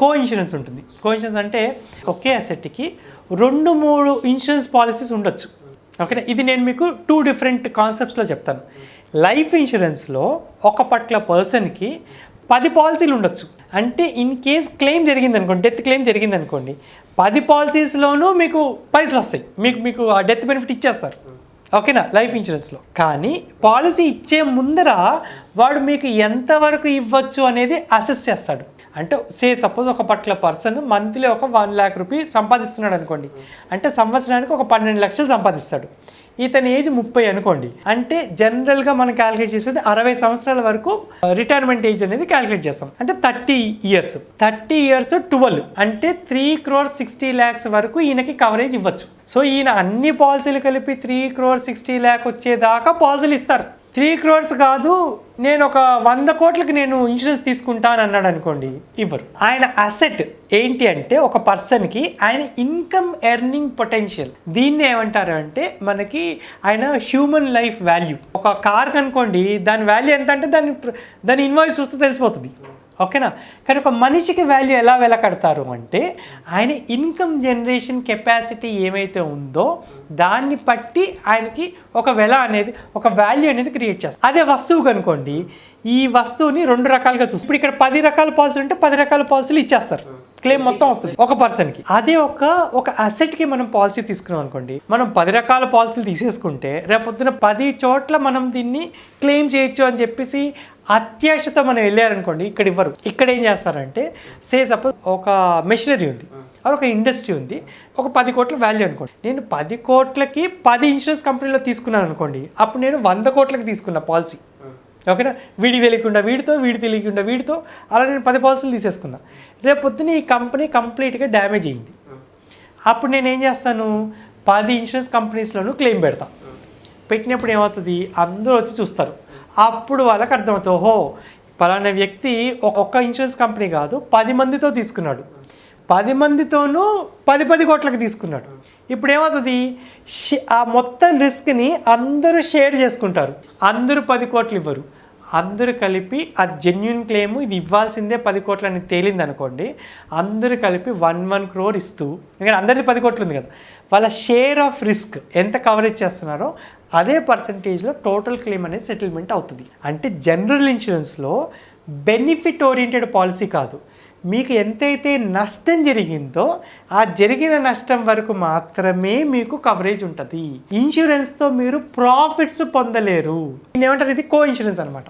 కో insurance ఉంటుంది. కో insurance అంటే ఒకే అసెట్కి రెండు మూడు ఇన్సూరెన్స్ పాలసీస్ ఉండొచ్చు. ఓకేనా? ఇది నేను మీకు టూ డిఫరెంట్ కాన్సెప్ట్స్లో చెప్తాను. లైఫ్ ఇన్సూరెన్స్లో ఒక పట్ల పర్సన్కి పది పాలసీలు ఉండొచ్చు. అంటే ఇన్ కేస్ క్లెయిమ్ జరిగింది అనుకోండి డెత్ క్లెయిమ్ జరిగింది అనుకోండి పది పాలసీస్లోనూ మీకు పైసలు వస్తాయి. మీకు మీకు ఆ డెత్ బెనిఫిట్ ఇచ్చేస్తారు. ఓకేనా? లైఫ్ ఇన్సూరెన్స్లో కానీ పాలసీ ఇచ్చే ముందర వాడు మీకు ఎంతవరకు ఇవ్వచ్చు అనేది అసెస్ చేస్తాడు. అంటే సే సపోజ్ ఒక పట్ల పర్సన్ మంత్లీ ఒక వన్ ల్యాక్ రూపీ సంపాదిస్తున్నాడు అనుకోండి. అంటే సంవత్సరానికి ఒక పన్నెండు లక్షలు సంపాదిస్తాడు. ఇతని ఏజ్ ముప్పై అనుకోండి. అంటే జనరల్గా మనం క్యాలిక్యులేట్ చేసేది అరవై సంవత్సరాల వరకు రిటైర్మెంట్ ఏజ్ అనేది క్యాలిక్యులేట్ చేస్తాం. అంటే thirty years thirty years twelve అంటే త్రీ క్రోర్ సిక్స్టీ ల్యాక్స్ వరకు ఈయనకి కవరేజ్ ఇవ్వచ్చు. సో ఈయన అన్ని పాలసీలు కలిపి త్రీ క్రోర్ సిక్స్టీ ల్యాక్ వచ్చేదాకా పాలసీలు ఇస్తారు. త్రీ క్రోర్స్ కాదు నేను ఒక వంద కోట్లకి నేను ఇన్సూరెన్స్ తీసుకుంటాను అన్నాడు అనుకోండి ఇవ్వరు. ఆయన అసెట్ ఏంటి అంటే ఒక పర్సన్కి ఆయన ఇన్కమ్ ఎర్నింగ్ పొటెన్షియల్ దీన్ని ఏమంటారు అంటే మనకి ఆయన హ్యూమన్ లైఫ్ వాల్యూ ఒక కార్ అనుకోండి దాని వాల్యూ ఎంత అంటే దాని దాని ఇన్వాయిస్ చూస్తే తెలిసిపోతుంది. ఓకేనా? కానీ ఒక మనిషికి వాల్యూ ఎలా వెలకడతారు అంటే ఆయన ఇన్కమ్ జనరేషన్ కెపాసిటీ ఏమైతే ఉందో దాన్ని బట్టి ఆయనకి ఒక వెల అనేది ఒక వాల్యూ అనేది క్రియేట్ చేస్తారు అదే వస్తువు కనుకోండి ఈ వస్తువుని రెండు రకాలుగా చూస్తారు ఇప్పుడు ఇక్కడ పది రకాల పాలసీలు ఉంటే పది రకాల పాలసీలు ఇచ్చేస్తారు. క్లెయిమ్ మొత్తం వస్తుంది. ఒక పర్సన్కి అదే ఒక ఒక అసెట్కి మనం పాలసీ తీసుకున్నాం అనుకోండి మనం పది రకాల పాలసీలు తీసేసుకుంటే రేపొద్దున పది చోట్ల మనం దీన్ని క్లెయిమ్ చేయొచ్చు అని చెప్పేసి అత్యాశతో మనం వెళ్ళారనుకోండి ఇక్కడ ఇవ్వరు. ఇక్కడ ఏం చేస్తారంటే సే సపోజ్ ఒక మెషినరీ ఉంది అది ఒక ఇండస్ట్రీ ఉంది ఒక పది కోట్ల వాల్యూ అనుకోండి. నేను పది కోట్లకి పది ఇన్సూరెన్స్ కంపెనీలో తీసుకున్నాను అనుకోండి అప్పుడు నేను వంద కోట్లకి తీసుకున్న పాలసీ. ఓకేనా? వీడి తెలియకుండా వీడితో వీడి తెలియకుండా వీడితో అలా నేను పది పాలసీలు తీసేసుకున్నా. రేపు పొద్దున ఈ కంపెనీ కంప్లీట్గా డ్యామేజ్ అయింది. అప్పుడు నేను ఏం చేస్తాను? పది ఇన్సూరెన్స్ కంపెనీస్లోనూ క్లెయిమ్ పెడతా. పెట్టినప్పుడు ఏమవుతుంది? అందరూ వచ్చి చూస్తారు. అప్పుడు వాళ్ళకి అర్థమవుతుంది ఓహో పలానా వ్యక్తి ఒక్కొక్క ఒక్క ఇన్సూరెన్స్ కంపెనీ కాదు పది మందితో తీసుకున్నాడు. పది మందితోనూ పది పది కోట్లకి తీసుకున్నాడు. ఇప్పుడు ఏమవుతుంది? షే- ఆ మొత్తం రిస్క్ని అందరూ షేర్ చేసుకుంటారు. అందరూ పది కోట్లు ఇవ్వరు. అందరూ కలిపి అది జెన్యున్ క్లెయిమ్ ఇది ఇవ్వాల్సిందే పది కోట్లు అని తేలింది అనుకోండి అందరూ కలిపి వన్ వన్ క్రోర్ ఇస్తూ ఎందుకంటే అందరిది పది కోట్లు ఉంది కదా వాళ్ళ షేర్ ఆఫ్ రిస్క్ ఎంత కవరేజ్ చేస్తున్నారో అదే పర్సంటేజ్లో టోటల్ క్లెయిమ్ అనేది సెటిల్మెంట్ అవుతుంది. అంటే జనరల్ ఇన్సూరెన్స్లో బెనిఫిట్ ఓరియంటెడ్ పాలసీ కాదు. మీకు ఎంతైతే నష్టం జరిగిందో ఆ జరిగిన నష్టం వరకు మాత్రమే మీకు కవరేజ్ ఉంటుంది. ఇన్సూరెన్స్తో మీరు ప్రాఫిట్స్ పొందలేరు. ఏమంటారు? ఇది కో ఇన్సూరెన్స్ అనమాట